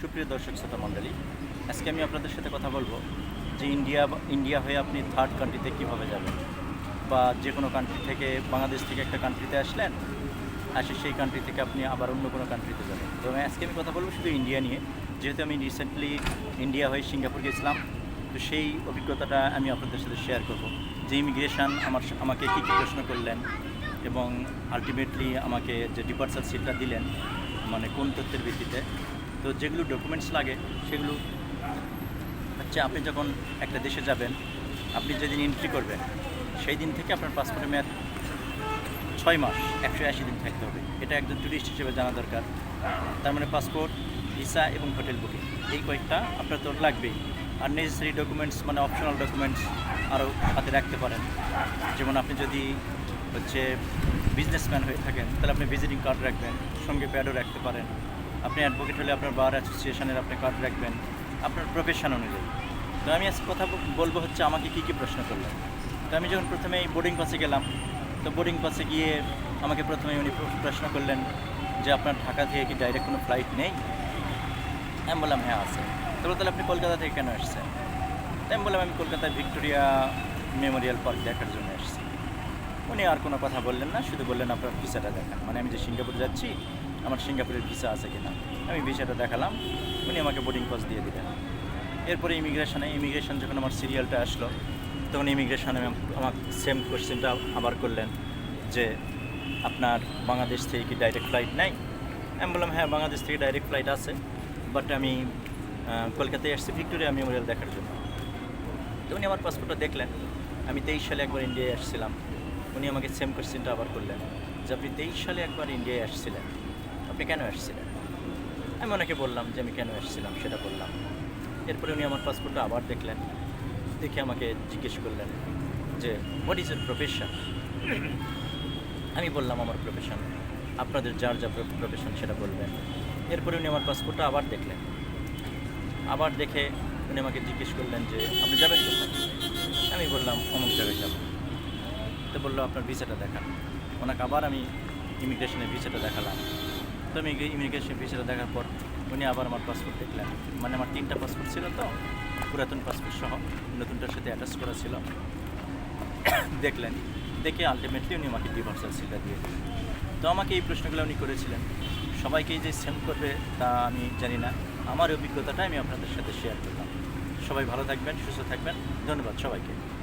সুপ্রিয় দর্শক শ্রোতা মণ্ডলী, আজকে আমি আপনাদের সাথে কথা বলব যে ইন্ডিয়া ইন্ডিয়া হয়ে আপনি থার্ড কান্ট্রিতে কীভাবে যাবেন? বা যে কোনো কান্ট্রি থেকে বাংলাদেশ থেকে একটা কান্ট্রিতে আসলেন, আসে সেই কান্ট্রি থেকে আপনি আবার অন্য কোনো কান্ট্রিতে যাবেন। তো আজকে আমি কথা বলব শুধু ইন্ডিয়া নিয়ে, যেহেতু আমি রিসেন্টলি ইন্ডিয়া হয়ে সিঙ্গাপুর গেছিলাম, তো সেই অভিজ্ঞতাটা আমি আপনাদের সাথে শেয়ার করব। যে ইমিগ্রেশন আমার আমাকে কী কী প্রশ্ন করলেন এবং আলটিমেটলি আমাকে যে ডিপার্চার সিটটা দিলেন মানে কোন তথ্যের ভিত্তিতে তো যেগুলো ডকুমেন্টস লাগে, সেগুলো হচ্ছে আপনি যখন একটা দেশে যাবেন, আপনি যেদিন এন্ট্রি করবেন, সেই দিন থেকে আপনার পাসপোর্টের মেয়াদ ছয় মাস, একশো আশি দিন থাকতে হবে। এটা একজন টুরিস্ট হিসেবে জানা দরকার। তার মানে পাসপোর্ট ভিসা এবং হোটেল বুকিং এই কয়েকটা আপনার তো লাগবেই। আর নেসেসারি ডকুমেন্টস মানে অপশনাল ডকুমেন্টস আরও হাতে রাখতে পারেন। যেমন আপনি যদি হচ্ছে বিজনেসম্যান হয়ে থাকেন, তাহলে আপনি ভিজিটিং কার্ড রাখবেন, সঙ্গে প্যাডও রাখতে পারেন। আপনি অ্যাডভোকেট হলে আপনার বার অ্যাসোসিয়েশনের আপনি কার্ড রাখবেন, আপনার প্রফেশন অনুযায়ী। তো আমি আজকে কথা বলব হচ্ছে আমাকে কী কী প্রশ্ন করলেন তো আমি যখন প্রথমে এই বোর্ডিং পাসে গেলাম, তো বোর্ডিং পাসে গিয়ে আমাকে প্রথমে উনি প্রশ্ন করলেন যে আপনার ঢাকা থেকে কি ডাইরেক্ট কোনো ফ্লাইট নেই? আমি বললাম হ্যাঁ আছে। তো তাহলে আপনি কলকাতা থেকে কেন আসছেন? তাই আমি বললাম, আমি কলকাতায় ভিক্টোরিয়া মেমোরিয়াল পার্ক দেখার জন্য এসেছি উনি আর কোনো কথা বললেন না, শুধু বললেন, আপনার ভিসাটা দেখান। মানে আমি যে সিঙ্গাপুর যাচ্ছি আমার সিঙ্গাপুরের ভিসা আছে কিনা। আমি ভিসাটা দেখালাম, উনি আমাকে বোর্ডিং পাস দিয়ে দিলেন। এরপরে ইমিগ্রেশনে ইমিগ্রেশন যখন আমার সিরিয়ালটা আসলো, তখন ইমিগ্রেশনে আমার সেম কোশ্চেনটা আবার করলেন যে, আপনার বাংলাদেশ থেকে কি ডাইরেক্ট ফ্লাইট নাই? আমি বললাম হ্যাঁ বাংলাদেশ থেকে ডাইরেক্ট ফ্লাইট আছে বাট আমি কলকাতায় আসছি ভিক্টোরিয়া মেমোরিয়াল দেখার জন্য। তো উনি আমার পাসপোর্টটা দেখলেন। আমি তেইশ সালে একবার ইন্ডিয়ায় আসছিলাম। উনি আমাকে সেম কোশ্চেনটা আবার করলেন যে, আপনি তেইশ সালে একবার ইন্ডিয়ায় আসছিলেন? আপনি কেন এসেছিলেন? আমি ওনাকে বললাম যে আমি কেন এসেছিলাম, সেটা বললাম। এরপরে উনি আমার পাসপোর্টটা আবার দেখলেন, দেখে আমাকে জিজ্ঞেস করলেন যে হোয়াট ইজ এর প্রফেশন আমি বললাম, আমার প্রফেশন আপনাদের যার যা প্রফেশন সেটা বলবেন। এরপরে উনি আমার পাসপোর্টটা আবার দেখলেন। আবার দেখে উনি আমাকে জিজ্ঞেস করলেন যে, আপনি যাবেন আমি বললাম, অমুক জায়গায় যাব। তো বলল, আপনার ভিসাটা দেখান। ওনাকে আবার আমি ইমিগ্রেশনের ভিসাটা দেখালাম। তো আমি ইমিগ্রেশন ভিসাটা দেখার পর উনি আবার আমার পাসপোর্ট দেখলেন। মানে আমার তিনটা পাসপোর্ট ছিল তো, পুরাতন পাসপোর্ট সহ নতুনটার সাথে অ্যাটাচ করা ছিল। দেখলেন, দেখে আলটিমেটলি উনি আমাকে ডিভোর্সাল সিলটা দিয়ে তো আমাকে এই প্রশ্নগুলো উনি করেছিলেন। সবাইকেই যে সেম করবে তা আমি জানি না। আমার অভিজ্ঞতাটা আমি আপনাদের সাথে শেয়ার করলাম। সবাই ভালো থাকবেন, সুস্থ থাকবেন। ধন্যবাদ সবাইকে।